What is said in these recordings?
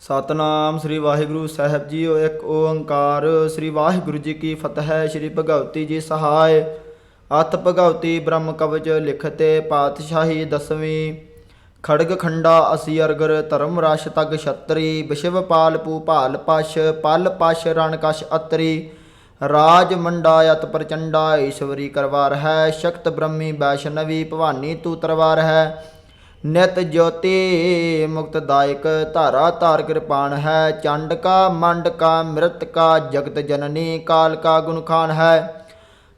ਸਤਨਾਮ ਸ੍ਰੀ ਵਾਹਿਗੁਰੂ ਸਾਹਿਬ ਜੀਓ, ਇੱਕ ਓੰਕਾਰ ਸ੍ਰੀ ਵਾਹਿਗੁਰੂ ਜੀ ਕੀ ਫਤਿਹ। ਸ੍ਰੀ ਭਗਵਤੀ ਜੀ ਸਹਾਇ ਅਤ ਭਗਵਤੀ ਬ੍ਰਹਮ ਕਵਚ ਲਿਖਤੇ ਪਾਤਸ਼ਾਹੀ ਦਸਵੀਂ। ਖੜਗ ਖੰਡਾ ਅਸੀ ਅਰਗਰ ਧਰਮ ਰਸ਼ ਤਗ ਛਤਰੀ, ਵਿਸ਼ਵ ਪਾਲ ਪੂ ਭਾਲ ਪਸ਼, ਪਲ ਪਸ਼ ਰਣ ਕਸ਼ ਅਤਰੀ। ਰਾਜ ਮੰਡਾ ਅਤ ਪ੍ਰਚੰਡਾ, ਈਸ਼ਵਰੀ ਕਰਵਾਰ ਹੈ, ਸ਼ਕਤ ਬ੍ਰਹਮੀ ਵੈਸ਼ਨਵੀ ਭਵਾਨੀ ਤੂ ਤਰਵਾਰ ਹੈ। ਨਿਤ ਜੋਤੀ ਮੁਕਤਦਾਇਕ ਧਾਰਾ ਧਾਰ ਕਿਰਪਾਨ ਹੈ, ਚੰਡ ਕਾ, ਮੰਡ ਕਾ, ਮ੍ਰਿਤ ਕਾ, ਜਗਤ ਜਨਨੀ, ਕਾਲ ਕਾ ਗੁਣ ਖਾਨ ਹੈ।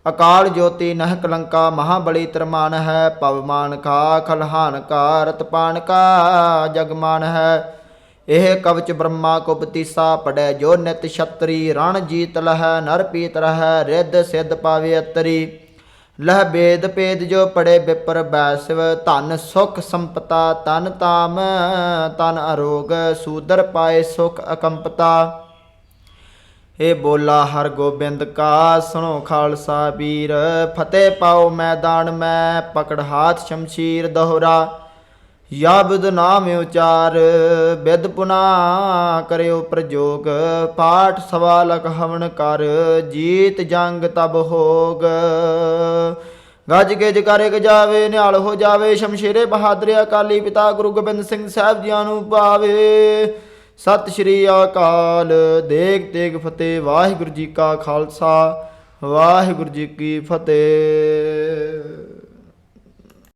ਅਕਾਲ ਜੋਤੀ ਨਹ ਕਲੰਕਾ, ਮਹਾਬਲੀ ਤਰਮਾਨ ਹੈ ਪਵਮਾਨ ਕਾ ਖਲਹਾਨ ਕਾ ਰਤਪਾਨ ਕਾ ਜਗਮਾਨ ਹੈ। ਇਹ ਕਵਚ ਬ੍ਰਹਮਾ ਕੋ ਬਤੀਸਾ ਪੜੈ ਜੋ ਨਿਤ ਛਤਰੀ, ਰਣ ਜੀਤ ਲਹੈ, ਨਰ ਪੀਤ ਰਹੈ, ਰਿੱਧ ਸਿੱਧ ਪਾਵੇ ਅਤਰੀ। ਲਹ ਬੇਦ ਪੇਦ ਜੋ ਪੜੇ ਬਿਪਰ ਬੈਸਵ, ਧਨ ਸੁਖ ਸੰਪਤਾ ਤਨ ਤਾਮ ਤਨ ਅਰੋਗ, ਸੂਦਰ ਪਾਏ ਸੁਖ ਅਕੰਪਤਾ। ਏ ਬੋਲਾ ਹਰ ਗੋਬਿੰਦ ਕਾ, ਸੁਣੋ ਖਾਲਸਾ ਵੀਰ, ਫਤਿਹ ਪਾਓ ਮੈਦਾਨ ਮੈਂ, ਪਕੜ ਹਾਥ ਸ਼ਮਸ਼ੀਰ ਦੋਹਰਾ। ਯਬਦ ਨਾਮ ਉਚਾਰ, ਬਿਦ ਪੁਨਾ ਕਰਿਓ ਪ੍ਰਜੋਗ ਪਾਠ ਸਵਾਲਕ ਹਵਨ ਕਰ, ਜੀਤ ਜੰਗ ਤਬ ਹੋਗ। ਗੱਜ ਕੇ ਜਕਾਰੇ ਜਾਵੇ, ਨਿਹਾਲ ਹੋ ਜਾਵੇ, ਸ਼ਮਸ਼ੀਰੇ ਬਹਾਦਰ ਅਕਾਲੀ ਪਿਤਾ ਗੁਰੂ ਗੋਬਿੰਦ ਸਿੰਘ ਸਾਹਿਬ ਜੀਆਂ ਨੂੰ ਪਾਵੇ। ਸਤਿ ਸ਼੍ਰੀ ਅਕਾਲ, ਦੇਗ ਤੇਗ ਫਤਿਹ, ਵਾਹਿਗੁਰੂ ਜੀ ਕਾ ਖਾਲਸਾ, ਵਾਹਿਗੁਰੂ ਜੀ ਕੀ ਫਤਿਹ।